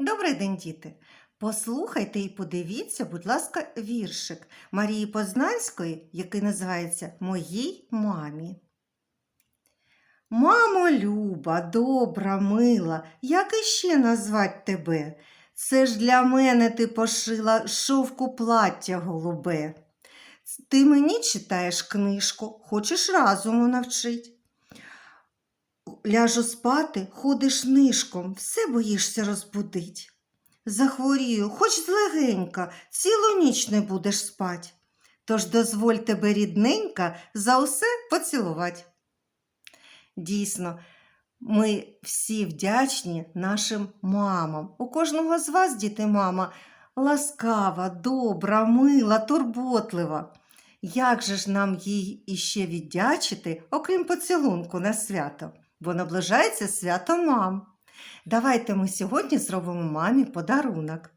Добрий день, діти! Послухайте і подивіться, будь ласка, віршик Марії Познанської, який називається Моїй мамі. Мамо люба, добра, мила, як іще назвать тебе? Це ж для мене ти пошила шовку плаття голубе. Ти мені читаєш книжку, хочеш разуму навчить. Ляжу спати, ходиш нишком, все боїшся розбудить. Захворію, хоч злегенька, цілу ніч не будеш спать. Тож дозволь тебе, рідненька, за усе поцілувати. Дійсно, ми всі вдячні нашим мамам. У кожного з вас, діти, мама, ласкава, добра, мила, турботлива. Як же ж нам їй іще віддячити, окрім поцілунку на свято? Бо наближається свято мам. Давайте ми сьогодні зробимо мамі подарунок.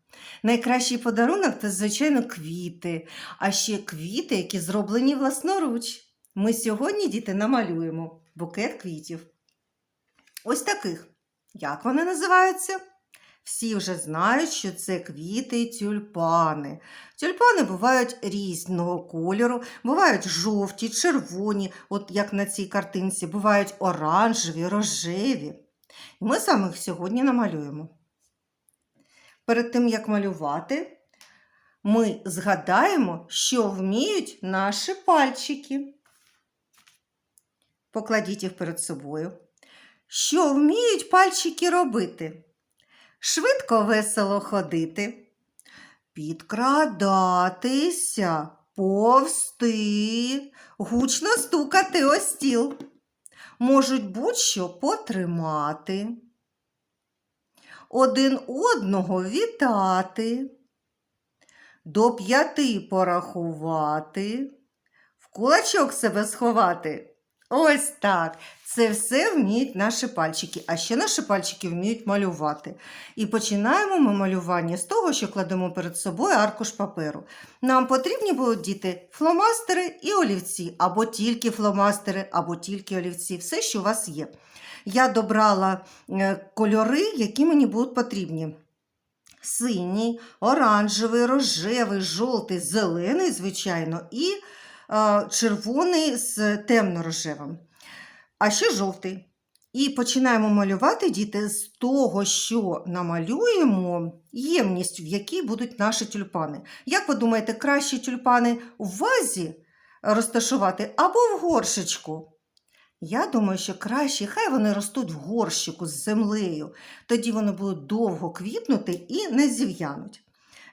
Найкращий подарунок це, звичайно, квіти, а ще квіти, які зроблені власноруч. Ми сьогодні, діти, намалюємо букет квітів. Ось таких. Як вони називаються? Всі вже знають, що це квіти тюльпани. Тюльпани бувають різного кольору, бувають жовті, червоні, от як на цій картинці, бувають оранжеві, рожеві. І ми саме їх сьогодні намалюємо. Перед тим, як малювати, ми згадаємо, що вміють наші пальчики. Покладіть їх перед собою. Що вміють пальчики робити? Швидко весело ходити, підкрадатися, повсти, гучно стукати о стіл. Можуть будь-що потримати, один одного вітати, до п'яти порахувати, в кулачок себе сховати. Ось так. Це все вміють наші пальчики, а ще наші пальчики вміють малювати. І починаємо ми малювання з того, що кладемо перед собою аркуш паперу. Нам потрібні будуть діти фломастери і олівці, або тільки фломастери, або тільки олівці, все, що у вас є. Я добрала е, кольори, які мені будуть потрібні. Синій, оранжевий, рожевий, жовтий, зелений, звичайно, і червоний з темно-рожевим а ще жовтий. І починаємо малювати діти з того, що намалюємо ємність, в якій будуть наші тюльпани. Як ви думаєте, краще тюльпани в вазі розташувати або в горшечку? Я думаю, що краще, хай вони ростуть в горщику з землею, тоді вони будуть довго квітнути і не зів'януть.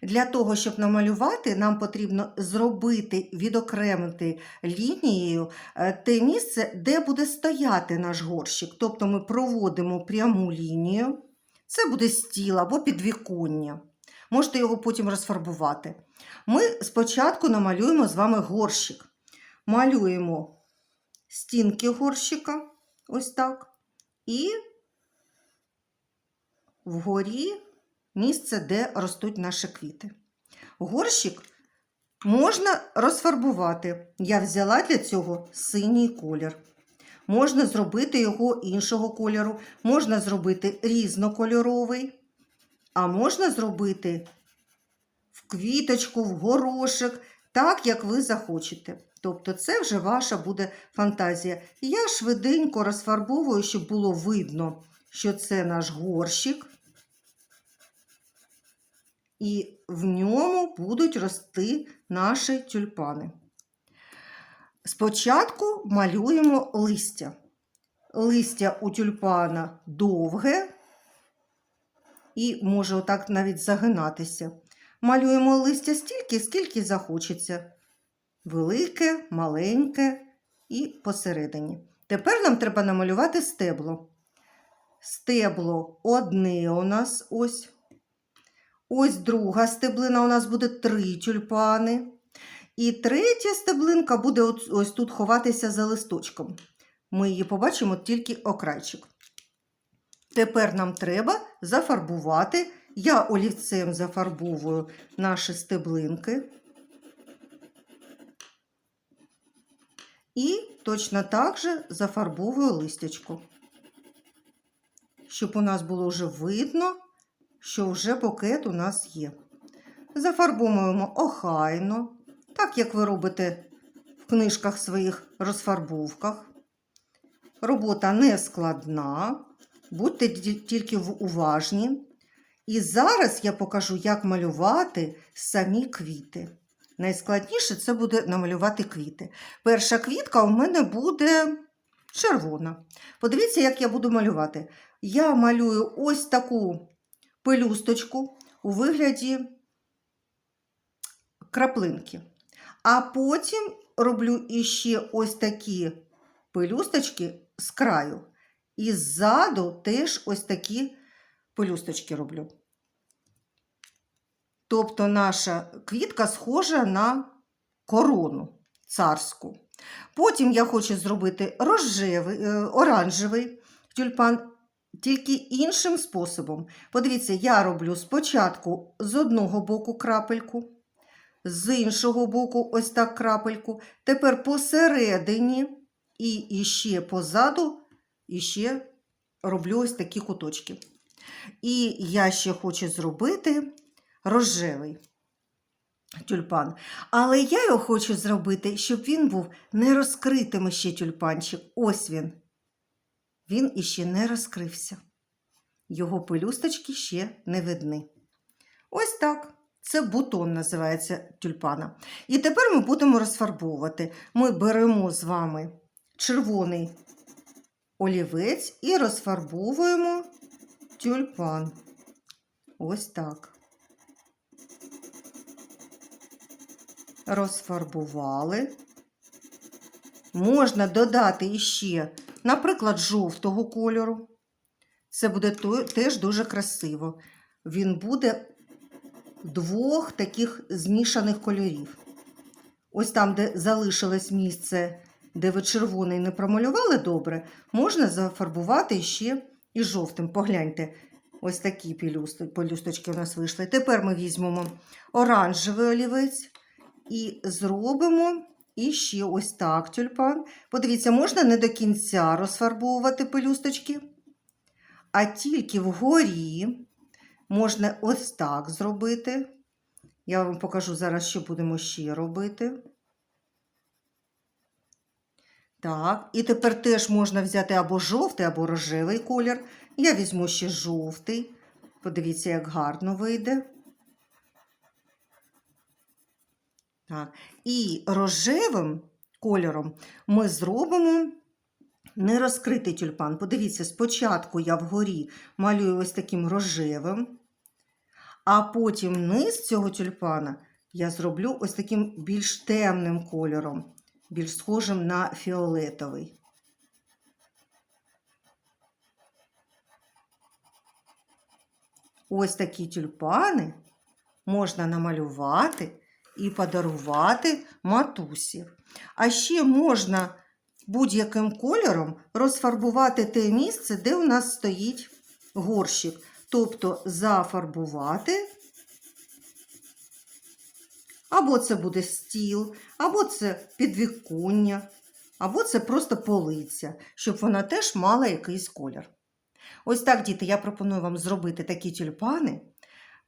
Для того, щоб намалювати, нам потрібно зробити, відокремити лінією е, те місце, де буде стояти наш горщик. Тобто ми проводимо пряму лінію, це буде стіл або підвіконня. Можете його потім розфарбувати. Ми спочатку намалюємо з вами горщик. Малюємо стінки горщика, ось так, і вгорі місце, де ростуть наші квіти. Горщик можна розфарбувати. Я взяла для цього синій колір. Можна зробити його іншого кольору, можна зробити різнокольоровий, а можна зробити в квіточку, в горошок, так, як ви захочете. Тобто, це вже ваша буде фантазія. Я швиденько розфарбовую, щоб було видно, що це наш горщик і в ньому будуть рости наші тюльпани. Спочатку малюємо листя. Листя у тюльпана довге і може отак навіть загинатися. Малюємо листя стільки, скільки захочеться. Велике, маленьке і посередині. Тепер нам треба намалювати стебло. Стебло одне у нас ось Ось друга стеблина у нас буде три тюльпани. І третя стеблинка буде ось, тут ховатися за листочком. Ми її побачимо тільки окрайчик. Тепер нам треба зафарбувати. Я олівцем зафарбовую наші стеблинки. І точно так же зафарбовую листячко, щоб у нас було вже видно що вже букет у нас є. Зафарбуємо охайно, так як ви робите в книжках своїх розфарбовках. Робота не складна, будьте тільки уважні. І зараз я покажу, як малювати самі квіти. Найскладніше це буде намалювати квіти. Перша квітка у мене буде червона. Подивіться, як я буду малювати. Я малюю ось таку пелюсточку у вигляді краплинки. А потім роблю іще ось такі пелюсточки з краю. І ззаду теж ось такі пелюсточки роблю. Тобто наша квітка схожа на корону царську. Потім я хочу зробити рожевий, е, оранжевий тюльпан, тільки іншим способом. Подивіться, я роблю спочатку з одного боку крапельку, з іншого боку ось так крапельку. Тепер посередині і іще позаду іще роблю ось такі куточки. І я ще хочу зробити рожевий тюльпан. Але я його хочу зробити, щоб він був не розкритим ще тюльпанчик. Ось він. Він іще не розкрився. Його пелюсточки ще не видні. Ось так. Це бутон називається тюльпана. І тепер ми будемо розфарбовувати. Ми беремо з вами червоний олівець і розфарбовуємо тюльпан. Ось так. Розфарбували. Можна додати іще, наприклад, жовтого кольору. Це буде теж дуже красиво. Він буде двох таких змішаних кольорів. Ось там, де залишилось місце, де ви червоний не промалювали добре, можна зафарбувати ще і жовтим. Погляньте, ось такі пелюсточки у нас вийшли. Тепер ми візьмемо оранжевий олівець і зробимо іще ось так тюльпан. Подивіться, можна не до кінця розфарбовувати пелюсточки, а тільки вгорі можна ось так зробити. Я вам покажу зараз, що будемо ще робити. Так, і тепер теж можна взяти або жовтий, або рожевий колір. Я візьму ще жовтий. Подивіться, як гарно вийде. Так. І рожевим кольором ми зробимо нерозкритий тюльпан. Подивіться, спочатку я вгорі малюю ось таким рожевим, а потім низ цього тюльпана я зроблю ось таким більш темним кольором, більш схожим на фіолетовий. Ось такі тюльпани можна намалювати і подарувати матусі. А ще можна будь-яким кольором розфарбувати те місце, де у нас стоїть горщик. Тобто зафарбувати, або це буде стіл, або це підвіконня, або це просто полиця, щоб вона теж мала якийсь колір. Ось так, діти, я пропоную вам зробити такі тюльпани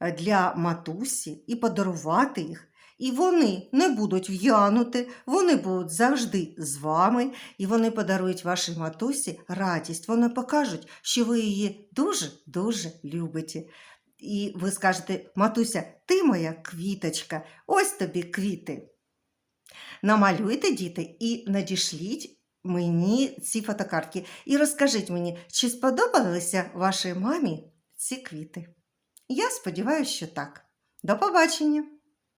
е, для матусі і подарувати їх. І вони не будуть в'янути, вони будуть завжди з вами, і вони подарують вашій матусі радість. Вони покажуть, що ви її дуже-дуже любите. І ви скажете, матуся, ти моя квіточка, ось тобі квіти. Намалюйте, діти, і надішліть мені ці фотокартки. І розкажіть мені, чи сподобалися вашій мамі ці квіти? Я сподіваюся, що так. До побачення!